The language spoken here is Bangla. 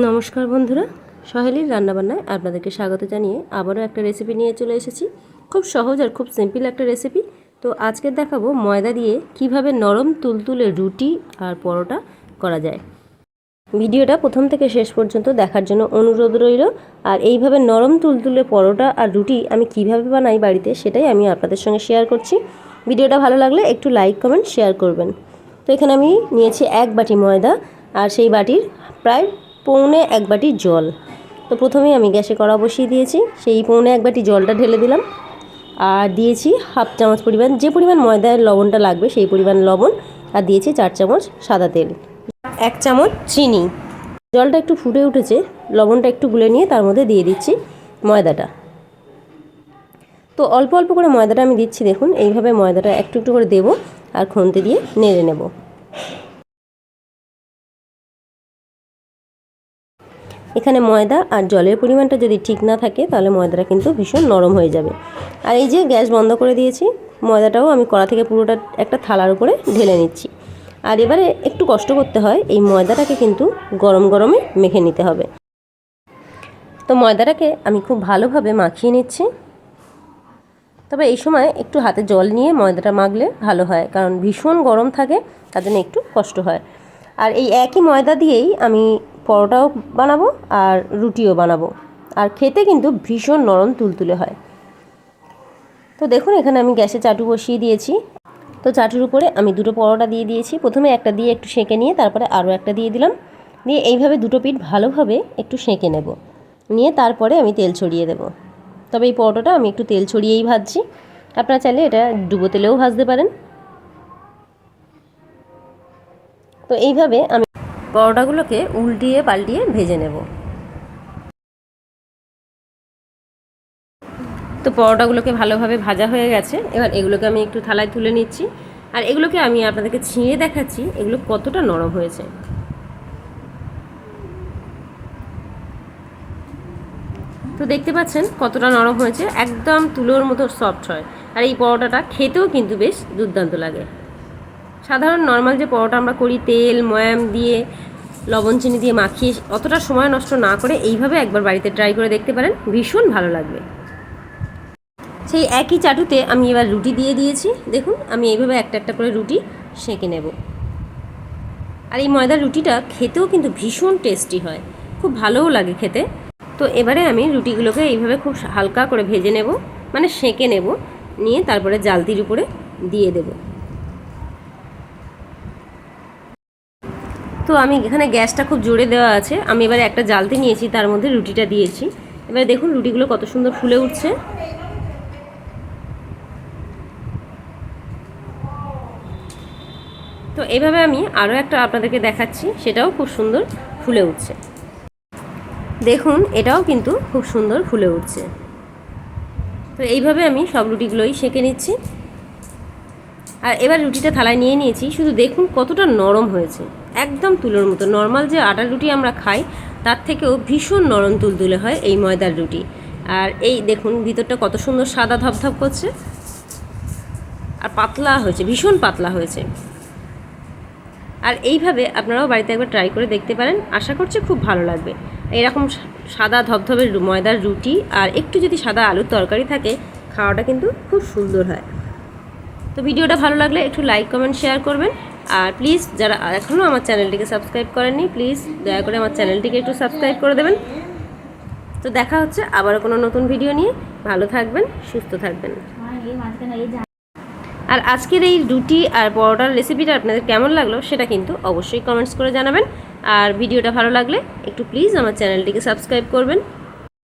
নমস্কার বন্ধুরা, সহেলির রান্নাবান্নায় আপনাদেরকে স্বাগত জানিয়ে আবারও একটা রেসিপি নিয়ে চলে এসেছি। খুব সহজ আর খুব সিম্পল একটা রেসিপি তো আজকে দেখাবো ময়দা দিয়ে কীভাবে নরম তুলতুলে রুটি আর পরোটা করা যায়। ভিডিওটা প্রথম থেকে শেষ পর্যন্ত দেখার জন্য অনুরোধ রইল। আর এইভাবে নরম তুলতুলে পরোটা আর রুটি আমি কীভাবে বানাই বাড়িতে সেটাই আমি আপনাদের সঙ্গে শেয়ার করছি। ভিডিওটা ভালো লাগলে একটু লাইক কমেন্ট শেয়ার করবেন। তো এখানে আমি নিয়েছি এক বাটি ময়দা। আর সেই বাটির প্রায় পৌনে এক বাটি জল। তো প্রথমেই আমি গ্যাসে কড়া বসিয়ে দিয়েছি। সেই পৌনে এক বাটি জলটা ঢেলে দিলাম। আর দিয়েছি হাফ চামচ পরিমাণ, যে পরিমাণ ময়দার লবণটা লাগবে সেই পরিমাণ লবণ। আর দিয়েছি চার চামচ সাদা তেল। এক চামচ চিনি। জলটা একটু ফুটে উঠেছে, লবণটা একটু গুলে নিয়ে তার মধ্যে দিয়ে দিচ্ছি ময়দাটা। তো অল্প অল্প করে ময়দাটা আমি দিচ্ছি, দেখুন। এইভাবে ময়দাটা একটু একটু করে দেবো আর খুন্তি দিয়ে নেড়ে নেব। এখানে ময়দা আর জলের পরিমাণটা যদি ঠিক না থাকে, তাহলে ময়দাটা কিন্তু ভীষণ নরম হয়ে যাবে। আর এই যে গ্যাস বন্ধ করে দিয়েছি, ময়দাটাও আমি কড়া থেকে পুরোটা একটা থালার উপরে ঢেলে নিচ্ছি। আর এবারে একটু কষ্ট করতে হয়, এই ময়দাটাকে কিন্তু গরম গরমে মেখে নিতে হবে। তো ময়দাটাকে আমি খুব ভালোভাবে মাখিয়ে নিচ্ছি। তবে এই সময় একটু হাতে জল নিয়ে ময়দাটা মাখলে ভালো হয়, কারণ ভীষণ গরম থাকে, তার জন্য একটু কষ্ট হয়। আর এই একই ময়দা দিয়েই আমি পরোটাও বানাবো আর রুটিও বানাবো। আর খেতে কিন্তু ভীষণ নরম তুলতুলে হয়। তো দেখুন, এখানে আমি গ্যাসে চাটু বসিয়ে দিয়েছি। তো চাটুর উপরে আমি দুটো পরোটা দিয়ে দিয়েছি। প্রথমে একটা দিয়ে একটু সেঁকে নিয়ে তারপরে আরও একটা দিয়ে দিলাম। দিয়ে এইভাবে দুটো পিঠ ভালোভাবে একটু সেঁকে নেব। নিয়ে তারপরে আমি তেল ছড়িয়ে দেব। তবে এই পরোটাটা আমি একটু তেল ছড়িয়েই ভাজছি। আপনারা চাইলে এটা ডুবো তেলেও ভাজতে পারেন। তো এইভাবে আমি পরোটাগুলোকে উল্টিয়ে পাল্টিয়ে ভেজে নেব। তো পরোটাগুলোকে ভালোভাবে ভাজা হয়ে গেছে। এবার এগুলোকে আমি একটু থালায় তুলে নিচ্ছি। আর এগুলোকে আমি আপনাদেরকে ছিঁড়ে দেখাচ্ছি, এগুলো কতটা নরম হয়েছে। তো দেখতে পাচ্ছেন কতটা নরম হয়েছে, একদম তুলোর মতো সফট হয়। আর এই পরোটাটা খেতেও কিন্তু বেশ দুর্দান্ত লাগে। সাধারণ নর্মাল যে পরোটা আমরা করি, তেল, ময়াম দিয়ে লবণ চিনি দিয়ে মাখিয়ে অতটা সময় নষ্ট না করে এইভাবে একবার বাড়িতে ট্রাই করে দেখতে পারেন। ভীষণ ভালো লাগবে। সেই একই চাটুতে আমি এবার রুটি দিয়ে দিয়েছি। দেখুন, আমি এইভাবে একটা একটা করে রুটি সেঁকে নেব। আর এই ময়দার রুটিটা খেতেও কিন্তু ভীষণ টেস্টি হয়। খুব ভালোও লাগে খেতে। তো এবারে আমি রুটিগুলোকে এইভাবে খুব হালকা করে ভেজে নেব। মানে সেঁকে নেব। নিয়ে তারপরে জালতির উপরে দিয়ে দেব। তো আমি এখানে গ্যাসটা খুব জোরে দেওয়া আছে। আমি এবারে একটা জালতি নিয়েছি, তার মধ্যে রুটিটা দিয়েছি। এবারে দেখুন রুটিগুলো কত সুন্দর ফুলে উঠছে। তো এইভাবে আমি আরও একটা আপনাদেরকে দেখাচ্ছি, সেটাও খুব সুন্দর ফুলে উঠছে। দেখুন, এটাও কিন্তু খুব সুন্দর ফুলে উঠছে। তো এইভাবে আমি সব রুটিগুলোই সেঁকে নিচ্ছি। আর এবার রুটিটা থালায় নিয়ে নিয়েছি, শুধু দেখুন কতটা নরম হয়েছে। একদম তুলোর মতো। নর্মাল যে আটার রুটি আমরা খাই, তার থেকেও ভীষণ নরম তুলতুলে হয় এই ময়দার রুটি। আর এই দেখুন, ভিতরটা কত সুন্দর সাদা ধপধপ করছে। আর পাতলা হয়েছে, ভীষণ পাতলা হয়েছে। আর এইভাবে আপনারাও বাড়িতে একবার ট্রাই করে দেখতে পারেন। আশা করছি খুব ভালো লাগবে। এরকম সাদা ধবধবের ময়দার রুটি আর একটু যদি সাদা আলুর তরকারি থাকে, খাওয়াটা কিন্তু খুব সুন্দর হয়। তো ভিডিওটা ভালো লাগলে একটু লাইক, কমেন্ট, শেয়ার করবেন। আর প্লিজ যারা এখনও আমার চ্যানেলটিকে সাবস্ক্রাইব করেননি প্লিজ দয়া করে আমার চ্যানেলটিকে একটু সাবস্ক্রাইব করে দেবেন। তো দেখা হচ্ছে আবারও কোনো নতুন ভিডিও নিয়ে। ভালো থাকবেন, সুস্থ থাকবেন। আর আজকের এই রুটি আর পরোটার রেসিপিটা আপনাদের কেমন লাগল সেটা কিন্তু অবশ্যই কমেন্টস করে জানাবেন। আর ভিডিওটা ভালো লাগলে একটু প্লিজ আমার চ্যানেলটিকে সাবস্ক্রাইব করবেন।